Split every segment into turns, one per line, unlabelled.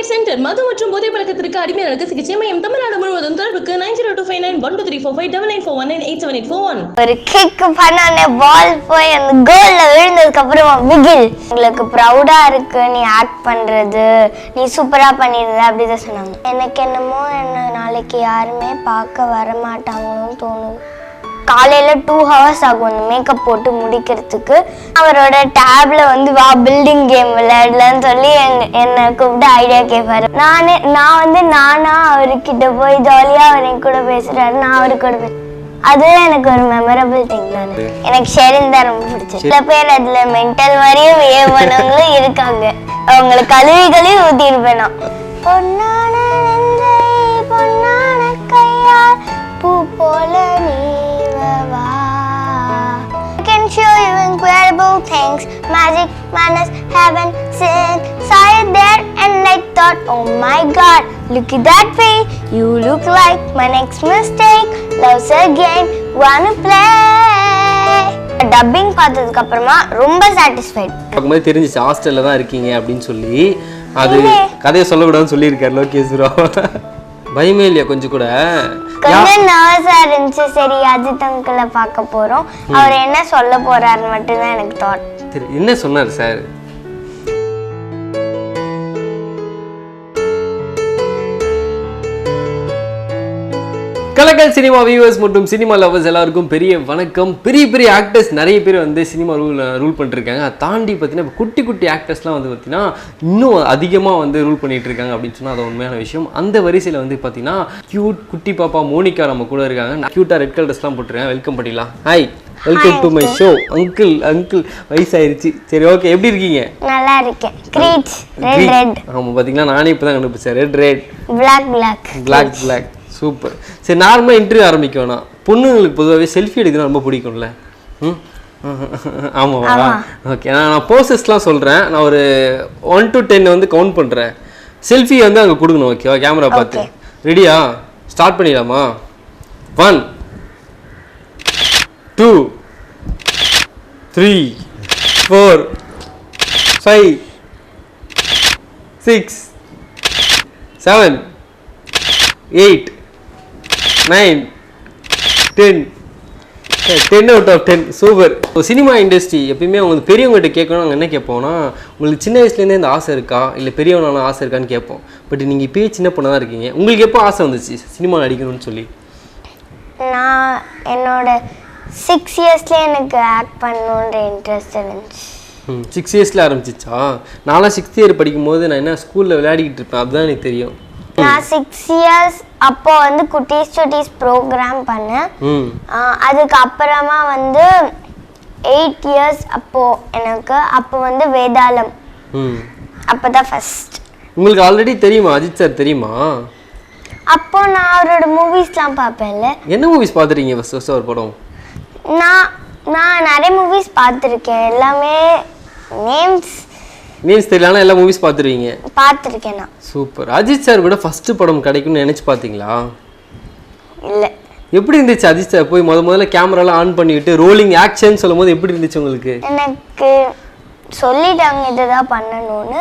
Care centre மது மற்றும் போதை பழக்கத்திற்கு அடிமையாளருக்கு சிகிச்சை மையம் தமிழ்நாடு முழுவதும் தொடர்புக்கு nine zero two five nine one two three four five double nine four one nine eight seven eight four one
ஒரு கிக் பண்ணோடனே பால் போய் அந்த கோல்ல விழுந்ததுக்கு அப்புறமா விகில். உங்களுக்கு ப்ரௌடா இருக்கு நீ ஆக்ட் பண்றது நீ சூப்பரா பண்ணிருந்த அப்படிதான் சொன்னாங்க. எனக்கு என்னமோ என்ன நாளைக்கு யாருமே பார்க்க வர மாட்டாங்களோன்னு தோணுது. காலையில டூ ஹவர்ஸ் ஆகும் அந்த மேக்கப் போட்டு முடிக்கிறதுக்கு. அவரோட டேப்ல வந்து வா பில்டிங் கேம் விளையாடலான்னு சொல்லி என்னை கூப்பிட்டு ஐடியா கேட்பாரு நானே நான் வந்து நானா அவர்கிட்ட போய் ஜாலியா அவர் என் கூட பேசுறாரு நான் அவரு கூட பேச அது எனக்கு ஒரு மெமரபிள் திங் தானே. எனக்கு ஷெரின் தான் ரொம்ப பிடிச்சது. சில பேர் அதுல மென்டல் மாதிரியும் பிஹேவ் பண்ணவங்களும் இருக்காங்க. அவங்களை கழுவி கழுவி ஊத்திருப்பேன் பொன்னான பொன்னான கையால் பூ போல நீவவா incredible things magic madness heaven sin saw you there and I thought oh my god look at that way you look like my next mistake loves again wanna play dubbing பார்த்ததுக்கு அப்புறமா ரொம்ப சாட்டிஸ்ஃபைட்
பார்க்கும்போது தெரிஞ்சிச்சு ஹாஸ்டல்ல தான் இருக்கீங்க அப்படின்னு சொல்லி அது. கதையை சொல்லக்கூடாதுன்னு சொல்லியிருக்காரு ராவ் பயமே இல்லையா கொஞ்சம் கூட
கொஞ்சம் நர்வஸா இருந்துச்சு. சரி அஜித் அங்கிளை பார்க்க போறோம். அவர் என்ன சொல்ல போறாருன்னு மட்டும்தான் எனக்கு தாட்
என்ன சொன்னார் சார்? கலக்கல் சினிமா வியூவர்ஸ் மற்றும் சினிமா லவர்ஸ் எல்லாருக்கும் பெரிய வணக்கம். பெரிய பெரிய ஆக்டர்ஸ் நிறைய பேர் வந்து சினிமா ரூல் ரூல் பண்ணிருக்காங்க. அதை தாண்டி பார்த்தீங்கன்னா இப்போ குட்டி குட்டி ஆக்டர்ஸ்லாம் வந்து பார்த்தீங்கன்னா இன்னும் அதிகமாக வந்து ரூல் பண்ணிட்டு இருக்காங்க அப்படின்னு சொன்னால் அது உண்மையான விஷயம். அந்த வரிசையில் வந்து பார்த்தீங்கன்னா கியூட் குட்டி பாப்பா மோனிகா நம்ம கூட இருக்காங்க. க்யூட்டாக ரெட் கலர் ட்ரெஸ்லாம் போட்டிருக்கேன். வெல்கம் பண்ணிடலாம். Hi welcome to my show uncle uncle வயசாயிருச்சு. சரி ஓகே எப்படி இருக்கீங்க?
நல்லா இருக்கேன். கிரீச் ரெட் ரெட்
ஆமாம் பார்த்தீங்கன்னா நானே இப்போ தான் கண்டுபிடிச்சேன். Red red
black black
black black super. சரி நார்மலாக இன்டர்வியூ ஆரம்பிக்க வேணாம். பொண்ணுங்களுக்கு பொதுவாகவே செல்ஃபி எடுக்கிறது ரொம்ப பிடிக்கும்ல. ம்? ஆமாவா ஓகே நான் நான் போசஸ்லாம் சொல்கிறேன் நான் ஒரு ஒன் டு டென் வந்து கவுண்ட் பண்ணுறேன் செல்ஃபி வந்து அங்கே கொடுக்கணும் ஓகேவா கேமரா பார்த்து. ரெடியா ஸ்டார்ட் பண்ணிடலாமா? One two three four five six seven eight nine ten ten out of ten super cinema industry எப்பயுமே உங்களுக்கு பெரியவங்ககிட்ட கேட்கணும் நாங்கள் என்ன கேட்போம்னா உங்களுக்கு சின்ன வயசுலேருந்தே இந்த ஆசை இருக்கா? இல்லை பெரியவனான ஆசை இருக்கான்னு கேட்போம். பட் நீங்கள் இப்பயே சின்ன பொண்ணாக தான் இருக்கீங்க. உங்களுக்கு எப்போ ஆசை வந்துச்சு சினிமா நடிக்கணும்னு சொல்லி?
நான் என்னோட சிக்ஸ் இயர்ஸ்ல எனக்கு ஆக்ட் பண்ணணுன்ற இன்ட்ரெஸ்ட் இருந்துச்சு.
சிக்ஸ் இயர்ஸில் ஆரம்பிச்சிச்சா? நான்லாம் சிக்ஸ்த் இயர் படிக்கும்போது நான் என்ன ஸ்கூலில் விளையாடிக்கிட்டு இருப்பேன் அதுதான் எனக்கு தெரியும்.
நான் சிக்ஸ் இயர்ஸ் அப்போ வந்து குட்டீஸ் சுட்டீஸ் ப்ரோக்ராம் பண்ணேன்.
ம்.
ஆஹ் அதுக்கு அப்புறமா வந்து எயிட் இயர்ஸ் அப்போ எனக்கு அப்போ வந்து வேதாளம்.
ம்.
அப்போ தான் ஃபர்ஸ்ட்
உங்களுக்கு ஆல்ரெடி தெரியுமா? அஜித் சார் தெரியுமா?
அப்போ நான் அவரோட மூவிஸ்லாம் பார்ப்பேன்ல.
என்ன மூவிஸ் பார்த்துருக்கீங்க ஃபஸ்ட் ஃபஸ்ட் ஒரு படம்?
நான் நான் நிறைய மூவிஸ் பார்த்துருக்கேன். எல்லாமே நேம்ஸ்
நேம்ஸ் தெரியலனா எல்லா மூவிஸ் பார்த்துருவீங்க.
பார்த்துருக்கேன் நான்.
சூப்பர் அஜித் சார் கூட ஃபர்ஸ்ட் படம் கிடைக்கும்னு நினைச்சு பார்த்தீங்களா?
இல்லை.
எப்படி இருந்துச்சு அஜித் சார் போய் முத முதல்ல கேமராலாம் ஆன் பண்ணிவிட்டு ரோலிங் ஆக்ஷன் சொல்லும் போது எப்படி இருந்துச்சு உங்களுக்கு?
எனக்கு சொல்லிட்டாங்க இதுதான் பண்ணணும்னு.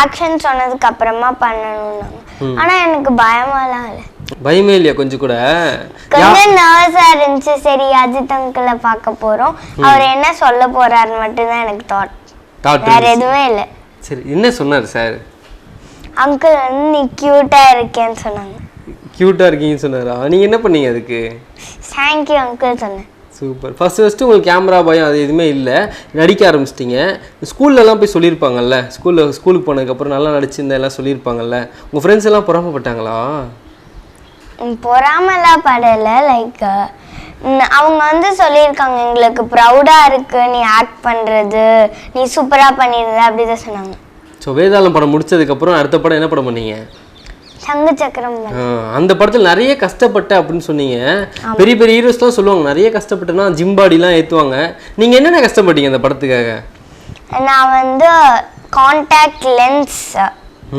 ஆக்ஷன் சொன்னதுக்கு அப்புறமா பண்ணணும்னாங்க. ஆனா எனக்கு பயமாலாம் இல்லை.
பயமே இல்லையா கொஞ்சம் கூட?
கொஞ்சம் நர்வஸா இருந்துச்சு. சரி அஜித் அங்கிளை பார்க்க போறோம். அவர் என்ன சொல்ல போறாருன்னு மட்டும்தான் எனக்கு தாட்
தாட்
வேற எதுவுமே இல்லை.
சரி என்ன சொன்னார் சார்
அங்கிள் வந்து நீ கியூட்டா இருக்கேன்னு சொன்னாங்க.
க்யூட்டாக இருக்கீங்கன்னு சொன்னாரா? நீங்கள் என்ன பண்ணீங்க அதுக்கு?
தேங்க்யூ அங்கிள் சொன்னேன்.
சூப்பர் ஃபர்ஸ்ட் ஃபஸ்ட்டு உங்களுக்கு கேமரா பயம் அது எதுவுமே இல்லை. நடிக்க ஆரம்பிச்சிட்டிங்க. ஸ்கூல்லலாம் போய் சொல்லியிருப்பாங்கல்ல ஸ்கூலில் ஸ்கூலுக்கு போனதுக்கப்புறம் நல்லா நடிச்சிருந்தா எல்லாம் சொல்லியிருப்பாங்கல்ல உங்கள் ஃப்ரெண்ட்ஸ் எல்லாம் பொறாமப்பட்டாங்களா?
பொறாமலாம் படல லைக் அவங்க வந்து சொல்லியிருக்காங்க எங்களுக்கு ப்ரௌடா இருக்கு நீ ஆக்ட் பண்றது நீ சூப்பரா பண்ணிடுற அப்படிதான் சொன்னாங்க.
ஸோ வேதாளம் படம் முடிச்சதுக்கப்புறம் அடுத்த படம் என்ன படம் பண்ணீங்க?
சங்கு சக்கரம்
அந்த படத்தில் நிறைய கஷ்டப்பட்ட அப்படின்னு சொன்னீங்க. பெரிய பெரிய ஹீரோஸ்லாம் சொல்லுவாங்க நிறைய கஷ்டப்பட்டேன்னா ஜிம் பாடிலாம் ஏற்றுவாங்க நீங்கள் என்னென்ன கஷ்டப்பட்டீங்க அந்த படத்துக்காக?
நான் வந்து காண்டாக்ட் லென்ஸ்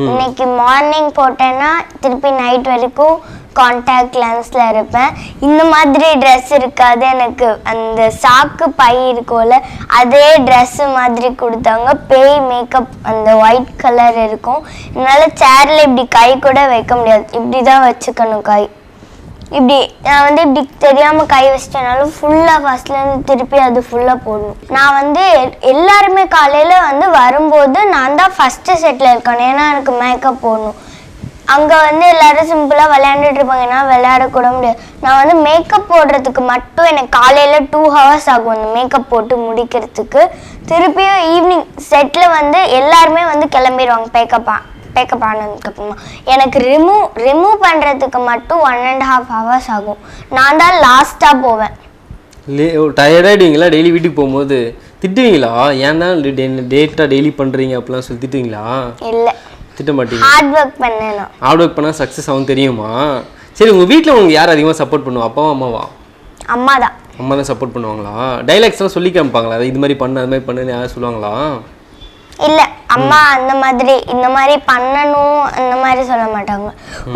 இன்னைக்கு மார்னிங் போட்டேன்னா திருப்பி நைட் வரைக்கும் காண்டாக்ட் லென்ஸில் இருப்பேன். இந்த மாதிரி ட்ரெஸ் இருக்காது. எனக்கு அந்த சாக்கு பை இருக்கும்ல அதே ட்ரெஸ்ஸு மாதிரி கொடுத்தாங்க. பேய் மேக்கப் அந்த ஒயிட் கலர் இருக்கும். என்னால் சேரில் இப்படி கை கூட வைக்க முடியாது. இப்படி தான் வச்சுக்கணும் கை. இப்படி நான் வந்து இப்படி தெரியாம கை வச்சிட்டனாலும் ஃபுல்லா ஃபர்ஸ்ட்ல இருந்து திருப்பி அது ஃபுல்லா போடணும். நான் வந்து எ- எல்லாருமே காலையில வந்து வரும்போது நான் தான் ஃபர்ஸ்ட் செட்ல இருக்கணும். ஏன்னா எனக்கு மேக்கப் போடணும். அங்க வந்து எல்லாரும் சிம்பிளா விளையாண்டுட்டு இருப்பாங்க. நான் விளையாட கூட முடியாது. நான் வந்து மேக்கப் போடுறதுக்கு மட்டும் எனக்கு காலையில டூ ஹவர்ஸ் ஆகும் அந்த மேக்கப் போட்டு முடிக்கிறதுக்கு. திருப்பியும் ஈவினிங் செட்ல வந்து எல்லாருமே வந்து கிளம்பிடுவாங்க மேக்கப் மேக்கப் ஆனதுக்கு அப்புறமா. எனக்கு ரிமூவ் ரிமூவ் பண்ணுறதுக்கு மட்டும் ஒன் அண்ட் ஹாஃப் ஹவர்ஸ் ஆகும். நான் தான் லாஸ்ட்டாக போவேன்.
டயர்டாயிடுவீங்களா டெய்லி வீட்டுக்கு போகும்போது? திட்டுவீங்களா? ஏன் தான் டேட்டாக டெய்லி பண்ணுறீங்க அப்படிலாம் சொல்லி திட்டுவீங்களா?
இல்லை.
திட்ட மாட்டீங்க
ஹார்ட் ஒர்க் பண்ணேன் நான்
ஹார்ட் ஒர்க் பண்ணால் சக்ஸஸ் ஆகும் தெரியுமா? சரி உங்கள் வீட்டில் உங்களுக்கு யார் அதிகமாக சப்போர்ட் பண்ணுவா? அப்பாவா அம்மாவா?
அம்மா தான்
அம்மா தான் சப்போர்ட் பண்ணுவாங்களா டைலாக்ஸ்லாம் சொல்லி காமிப்பாங்களா? இது மாதிரி பண்ணு அது மாதிரி பண்ணுன்னு யாராவது சொல்லுவாங்களா?
இல்லை அம்மா அந்த மாதிரி இந்த மாதிரி பண்ணணும் அந்த மாதிரி சொல்ல மாட்டாங்க.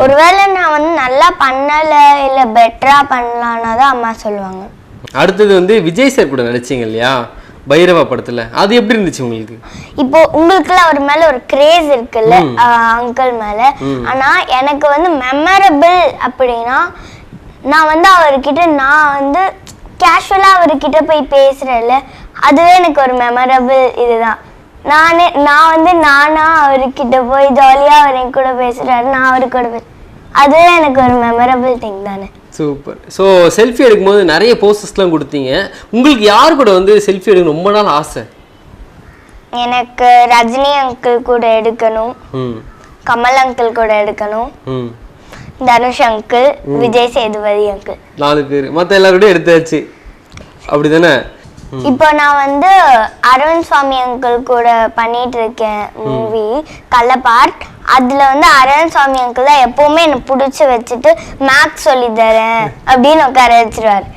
ஒருவேளை நான் வந்து நல்லா பண்ணலை இல்லை பெட்டராக பண்ணலான்னா தான் அம்மா சொல்லுவாங்க.
அடுத்தது வந்து விஜய் சார் கூட நடிச்சீங்க இல்லையா? பைரவா படத்தில். அது எப்படி இருந்துச்சு உங்களுக்கு?
இப்போ உங்களுக்குலாம் அவர் மேல ஒரு கிரேஸ் இருக்குல்ல? அங்கிள் மேல. ஆனா எனக்கு வந்து மெமரபிள் அப்படின்னா நான் வந்து அவர்கிட்ட நான் வந்து கேஷுவலா அவர்கிட்ட போய் பேசுறேன்ல அதுவே எனக்கு ஒரு மெமரபிள் இதுதான். நானே நான் வந்து நானா அவர்கிட்ட போய் ஜாலியா அவர் என் கூட பேசுறாரு நான் அவரு கூட அதுவே எனக்கு ஒரு மெமரபிள் திங் தானே.
சூப்பர் ஸோ செல்ஃபி எடுக்கும்போது நிறைய போஸ்டர்ஸ்லாம் கொடுத்தீங்க. உங்களுக்கு யார் கூட வந்து செல்ஃபி எடுக்க ரொம்ப நாள் ஆசை.
எனக்கு ரஜினி அங்கிள் கூட எடுக்கணும். கமல் அங்கிள் கூட எடுக்கணும். தனுஷ் அங்கிள் விஜய் சேதுபதி அங்கிள்
நாலு பேர். மற்ற எல்லாரோடய எடுத்தாச்சு. அப்படி தானே
இப்போ நான் வந்து அருண் சுவாமி அங்கிள் கூட பண்ணிட்டு இருக்கேன் மூவி கள்ளப்பார்ட் அதுல வந்து அருண் சுவாமி அங்கிள் தான் எப்பவுமே என்னை பிடிச்சி வச்சுட்டு மேக்ஸ் சொல்லி தரேன் அப்படின்னு உட்கார வச்சிருவாரு.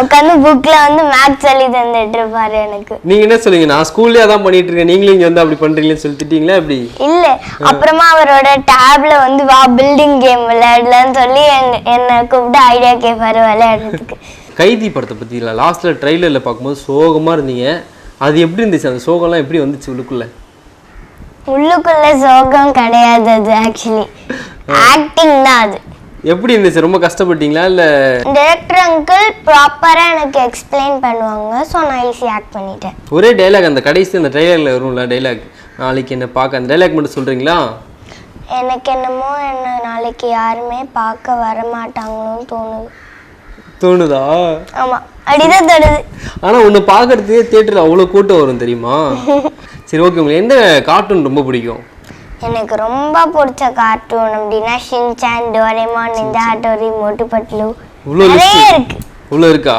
உட்காந்து புக்ல வந்து மேக்ஸ் சொல்லி தந்துட்டு இருப்பாரு எனக்கு.
நீங்கள் என்ன சொல்லுங்க நான் ஸ்கூல்லேயே அதான் பண்ணிட்டு இருக்கேன் நீங்களும் இங்கே வந்து அப்படி பண்ணுறீங்கன்னு சொல்லி திட்டீங்களா எப்படி?
இல்ல அப்புறமா அவரோட டேப்ல வந்து வா பில்டிங் கேம் விளையாடலாம்னு சொல்லி என்னை கூப்பிட்டு ஐடியா கேட்பாரு விளையாடுறதுக்கு.
கைதி படத்தை பற்றி இல்லை லாஸ்ட்டில் ட்ரைலரில் பார்க்கும்போது சோகமாக இருந்தீங்க. அது எப்படி இருந்துச்சு? அந்த சோகம்லாம் எப்படி வந்துச்சு உள்ளுக்குள்ளே?
உள்ளுக்குள்ள சோகம் கிடையாது அது ஆக்சுவலி ஆக்டிங் தான் அது.
எப்படி இருந்துச்சு? ரொம்ப கஷ்டப்பட்டீங்களா? இல்லை
டைரக்டர் அங்கிள் ப்ராப்பரா எனக்கு எக்ஸ்பிளைன் பண்ணுவாங்க. ஸோ நான் ஈஸி ஆக்ட் பண்ணிட்டேன்.
ஒரே டைலாக் அந்த கடைசி அந்த ட்ரைலரில் வரும்ல டைலாக் நாளைக்கு என்ன பார்க்க அந்த டைலாக் மட்டும் சொல்கிறீங்களா
எனக்கு என்னமோ என்ன நாளைக்கு யாருமே பார்க்க வர மாட்டாங்களோன்னு தோணுது.
தோணுதா?
ஆமா அப்படிதான் தோணுது.
ஆனால் ஒன்று பார்க்கறதுக்கே தேட்டரில் அவ்வளோ கூட்டம் வரும் தெரியுமா? சரி ஓகே உங்களுக்கு எந்த கார்ட்டூன் ரொம்ப பிடிக்கும்?
எனக்கு ரொம்ப பிடிச்ச கார்ட்டூன் அப்படின்னா ஷின்சான் டோரேமான் நிஞ்சா ஹட்டோரி மோட்டு பட்லு
இவ்வளோ
நிறைய இருக்கு.
இவ்வளோ இருக்கா?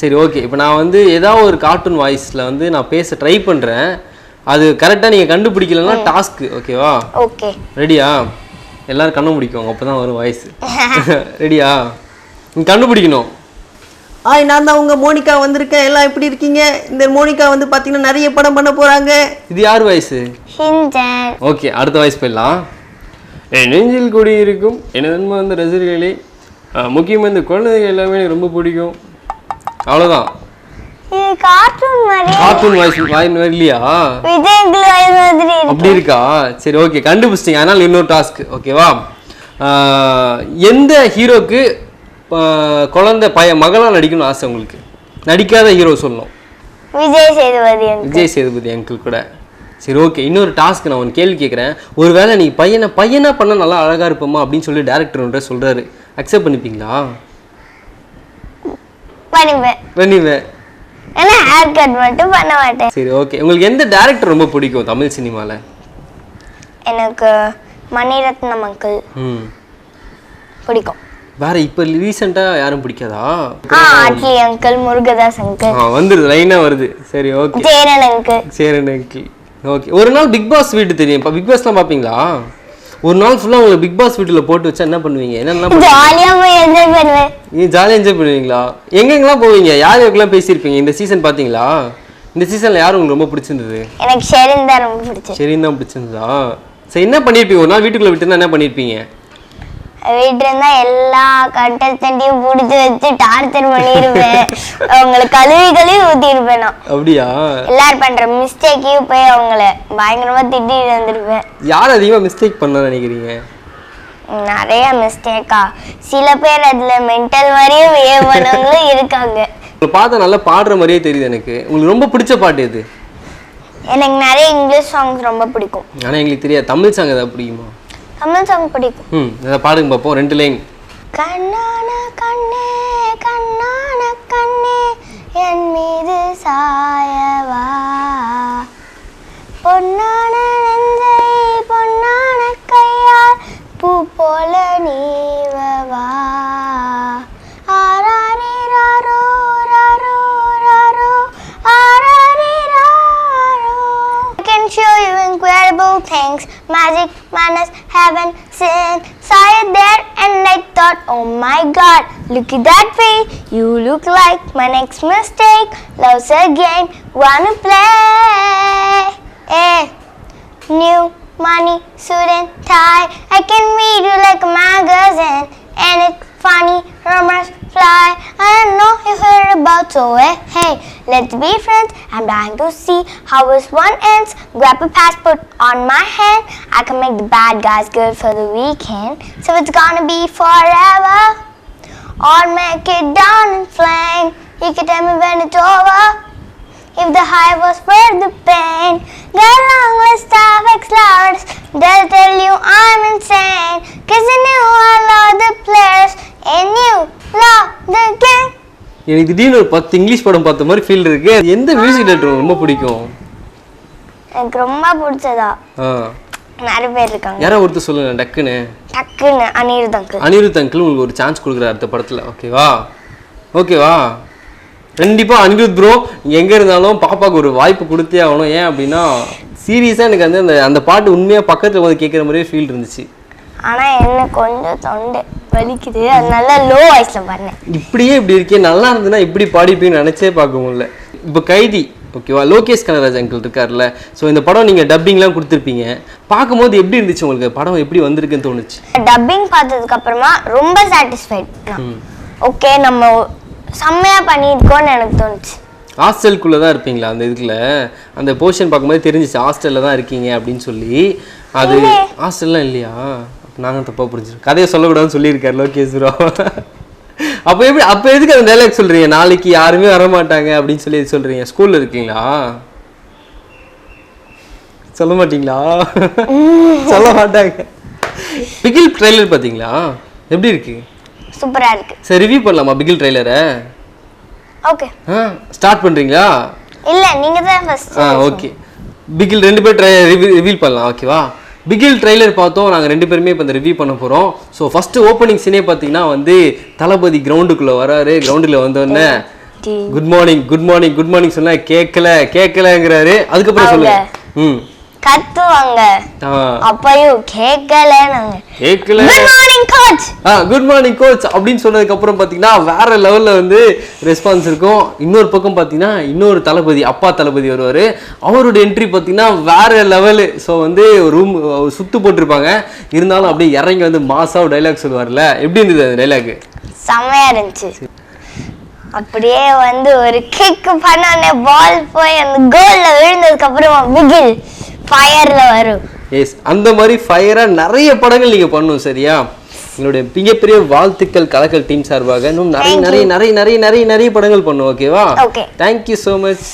சரி ஓகே இப்போ நான் வந்து ஏதாவது ஒரு கார்ட்டூன் வாய்ஸில் வந்து நான் பேச ட்ரை பண்ணுறேன் அது கரெக்டாக நீங்கள் கண்டுபிடிக்கலன்னா டாஸ்க்கு ஓகேவா
ஓகே
ரெடியா எல்லாரும் கண்ணு முடிக்குவாங்க அப்போ தான் வரும் வாய்ஸ் ரெடியா கண்டுபிடிக்கணும்.
ஆய் நான் தான் உங்க மோனிகா வந்திருக்கேன். எல்லாம் எப்படி இருக்கீங்க? இந்த மோனிகா வந்து பார்த்தீங்கன்னா நிறைய படம் பண்ண போறாங்க.
இது யார் வாய்ஸு
ஷின்சான்
ஓகே அடுத்த வாய்ஸ் போயிடலாம். என் நெஞ்சில் கூடி இருக்கும். எனது நன்மை வந்து ரசிகர்களே முக்கியமாக இந்த குழந்தைகள் எல்லாமே எனக்கு ரொம்ப பிடிக்கும். அவ்வளோதான்
கார்ட்டூன் மாதிரி.
கார்ட்டூன் வாய்ஸ் வாய் மாதிரி இல்லையா? அப்படி இருக்கா? சரி ஓகே கண்டுபிடிச்சிட்டிங்க. அதனால் இன்னொரு டாஸ்க் ஓகேவா? எந்த ஹீரோக்கு குழந்தை பைய மகளாக நடிக்கணும்னு ஆசை உங்களுக்கு? நடிக்காத ஹீரோ சொல்லணும்.
விஜய் சேதுபதி
விஜய் சேதுபதி அங்கிள் கூட. சரி ஓகே இன்னொரு டாஸ்க் நான் உன் கேள்வி கேட்குறேன் ஒருவேளை நீ பையனை பையனா பண்ண நல்லா அழகாக இருப்போமா அப்படின்னு சொல்லி டேரக்டர் ஒன்று சொல்கிறாரு அக்செப்ட் பண்ணிப்பீங்களா?
பண்ணுவேன்.
பண்ணிவேன்.
ஏன்னா ஹேர் கட் மட்டும் பண்ண மாட்டேன்.
சரி ஓகே உங்களுக்கு எந்த டேரக்டர் ரொம்ப பிடிக்கும் தமிழ் சினிமாவில்
எனக்கு மணிரத்னம் அங்கிள் பிடிக்கும்.
வேற இப்போ ரீசெண்டாக யாரும் பிடிக்காதா?
ஆ அட்லி அங்கிள் முருகதாஸ் அங்கிள்
ஆ வந்துடுது லைனாக வருது. சரி ஓகே
சேரன் அங்கிள்
சரி எனக்கு ஓகே ஒரு நாள் பிக் பாஸ் வீட்டு தெரியும். இப்போ பிக் பாஸ்லாம் பார்ப்பீங்களா ஒரு நாள் ஃபுல்லாக உங்களை பிக் பாஸ் வீட்டில் போட்டு வச்சா என்ன பண்ணுவீங்க? என்னென்ன
ஜாலியா போய் என்ஜாய் பண்ணுவேன்.
நீங்கள் ஜாலியாக என்ஜாய் பண்ணுவீங்களா? எங்கெங்கெல்லாம் போவீங்க? யார் யாருக்கெல்லாம் பேசியிருப்பீங்க? இந்த சீசன் பார்த்தீங்களா இந்த சீசனில் யார் உங்களுக்கு ரொம்ப பிடிச்சிருந்தது?
எனக்கு ஷெரின் தான் ரொம்ப பிடிச்சது.
சரின்னு தான் பிடிச்சிருந்ததா? சரி என்ன பண்ணியிருப்பீங்க? ஒரு நாள் வீட்டுக்குள்ளே விட்டுருந்தா என்ன பண்ணியிருப்பீங்க?
வீட்டு இருந்தா எல்லா கண்டஸ்டன்ட்டையும் பிடிச்சி வச்சு டார்ச்சர் பண்ணிருப்பேன். அவங்கள கழுவி கழுவி ஊத்திருப்பேன் நான்.
அப்படியா?
எல்லாரும் பண்ற மிஸ்டேக்கையும் போய் அவங்கள பயங்கரமா திட்டிட்டு வந்திருப்பேன்.
யார் அதிகமாக மிஸ்டேக் பண்ண நினைக்கிறீங்க?
நிறைய மிஸ்டேக்கா சில பேர் அதுல மென்டல் மாதிரியும் பிஹேவ் பண்ணவங்களும் இருக்காங்க.
உங்களை பார்த்தா நல்லா பாடுற மாதிரியே தெரியுது எனக்கு. உங்களுக்கு ரொம்ப பிடிச்ச பாட்டு எது?
எனக்கு நிறைய இங்கிலீஷ் சாங்ஸ் ரொம்ப பிடிக்கும்.
ஆனால் எங்களுக்கு தெரியாது. தமிழ் சாங் ஏதாவது பிடிக்குமா?
தமிழ் சாங் பிடிக்கும்.
ம் அதை பாடுங்க பார்ப்போம் ரெண்டு லைன்
கண்ணான கண்ணே கண்ணான கண்ணே என் மீது சாயவா பொன்னான நெஞ்சை பொன்னான கையால் பூ போல நீவவா ஆராரிராரோ, ராரோ, ராரோ, ஆராரிராரோ. I can show you incredible things, magic, madness, heaven, sin. You there and I thought, oh my god, look at that face. You look like my next mistake. Love's a game, wanna play. Eh, new money, suit and tie. I can read you like a magazine, and it's funny, rumors fly. I know you heard about so eh, hey, let's be friends. I'm dying to see how this one ends. Grab a passport on my hand. I can make the bad guys good for the weekend. So it's gonna be forever, or make it down in flame. You can tell me when it's over. If the high was worth the pain, a long list of ex-lovers. They'll tell you I'm insane. Cause I knew I love the players and you the.
எனக்கு திடீர்னு ஒரு பத்து English படம் பார்த்த மாதிரி feel இருக்கு. எந்த music director ரொம்ப பிடிக்கும்?
எனக்கு ரொம்ப பிடிச்சதா? நிறைய பேர் இருக்காங்க.
யாரோ ஒருத்தர் சொல்லுங்க டக்குன்னு.
டக்குன்னு அனிருதங்கு
அனிருத் அங்கிள் உங்களுக்கு ஒரு சான்ஸ் கொடுக்குறாரு அடுத்த படத்தில். ஓகேவா ஓகேவா கண்டிப்பாக அனிருத் ப்ரோ எங்கே இருந்தாலும் பாப்பாவுக்கு ஒரு வாய்ப்பு கொடுத்தே ஆகணும். ஏன் அப்படின்னா சீரியஸாக எனக்கு வந்து அந்த அந்த பாட்டு உண்மையாக பக்கத்தில் வந்து கேட்குற மாதிரியே ஃபீல் இருந்துச்சு.
ஆனா என்ன கொஞ்சம் தொண்டை வலிக்குது. அதனால லோ வாய்ஸ்ல பண்ணேன்
இப்படியே இப்படி இருக்கே நல்லா இருந்ததுன்னா இப்படி பாடிப்பீங்கன்னு நினச்சே பார்க்க முடியல. இப்போ கைதி ஓகேவா லோகேஷ் கனராஜ் அங்கிள் இருக்கார்ல ஸோ இந்த படம் நீங்கள் டப்பிங்லாம் கொடுத்துருப்பீங்க. பார்க்கும்போது எப்படி இருந்துச்சு உங்களுக்கு? படம் எப்படி வந்திருக்குன்னு தோணுச்சு?
டப்பிங் பார்த்ததுக்கு அப்புறமா ரொம்ப சாட்டிஸ்ஃபைட் ஓகே நம்ம செம்மையா பண்ணியிருக்கோம்னு எனக்கு தோணுச்சு.
ஹாஸ்டலுக்குள்ளே தான் இருப்பீங்களா அந்த இதுக்குள்ள? அந்த போர்ஷன் பார்க்கும்போது தெரிஞ்சிச்சு ஹாஸ்டலில் தான் இருக்கீங்க அப்படின்னு சொல்லி. அது ஹாஸ்டல்லாம் இல்லையா? நாங்கள் தப்பாக புரிஞ்சிருக்கோம் கதையை சொல்லக்கூடாதுன்னு சொல்லியிருக்காரு லோகேஷ் ப்ரோ அப்போ எப்படி அப்போ எதுக்கு அந்த டைலாக் சொல்கிறீங்க நாளைக்கு யாருமே வர மாட்டாங்க அப்படின்னு சொல்லி சொல்கிறீங்க ஸ்கூலில் இருக்கீங்களா? சொல்ல மாட்டீங்களா? சொல்ல மாட்டாங்க. பிகில் ட்ரெய்லர் பார்த்தீங்களா? எப்படி இருக்கு?
சூப்பரா இருக்கு.
சரி ரிவ்யூ பண்ணலாமா பிகில் ட்ரெய்லரை
ஓகே
ஸ்டார்ட் பண்ணுறீங்களா
இல்ல நீங்க தான் ஃபர்ஸ்ட்
ஆ ஓகே பிகில் ரெண்டு பேர் ட்ரை ரிவீல் பண்ணலாம் ஓகேவா பிகில் ட்ரைலர் பார்த்தோம். நாங்கள் ரெண்டு பேருமே இப்போ இந்த ரிவ்யூ பண்ண போகிறோம் ஸோ ஃபஸ்ட்டு ஓப்பனிங் சீனே பார்த்தீங்கன்னா வந்து தளபதி கிரவுண்டுக்குள்ளே வராரு. கிரவுண்டில் வந்தோடனே good morning good morning good morning சொன்னா கேட்கல கேட்கலங்கிறாரு அதுக்கப்புறம் சொல்லுங்க. ம்.
கத்துவாங்க. அப்பயும் கேட்கல நாங்க
கேட்கல
good morning coach
ah good morning coach அப்படின்னு சொன்னதுக்கு அப்புறம் பார்த்தீங்கன்னா வேற லெவலில் வந்து ரெஸ்பான்ஸ் இருக்கும். இன்னொரு பக்கம் பார்த்தீங்கன்னா இன்னொரு தளபதி அப்பா தளபதி வருவார். அவரோட என்ட்ரி பார்த்தீங்கன்னா வேற லெவலு ஸோ வந்து ரூம் சுத்து போட்டிருப்பாங்க. இருந்தாலும் அப்படியே இறங்கி வந்து மாசாவும் டைலாக் சொல்லுவார்ல எப்படி இருந்தது அந்த டைலாக்
செம்மையா இருந்துச்சு. அப்படியே வந்து ஒரு கிக் பண்ணோடனே பால் போய் அந்த கோல்ல விழுந்ததுக்கு அப்புறமா பிகில் ஃபயர்ல வரும்.
எஸ் அந்த மாதிரி ஃபயராக நிறைய படங்கள் நீங்கள் பண்ணணும் சரியா? எங்களுடைய மிகப்பெரிய வாழ்த்துக்கள் கலக்கல் டீம் சார்பாக. இன்னும் நிறைய நிறைய நிறைய நிறைய நிறைய நிறைய படங்கள் பண்ணும் ஓகேவா. Thank you so much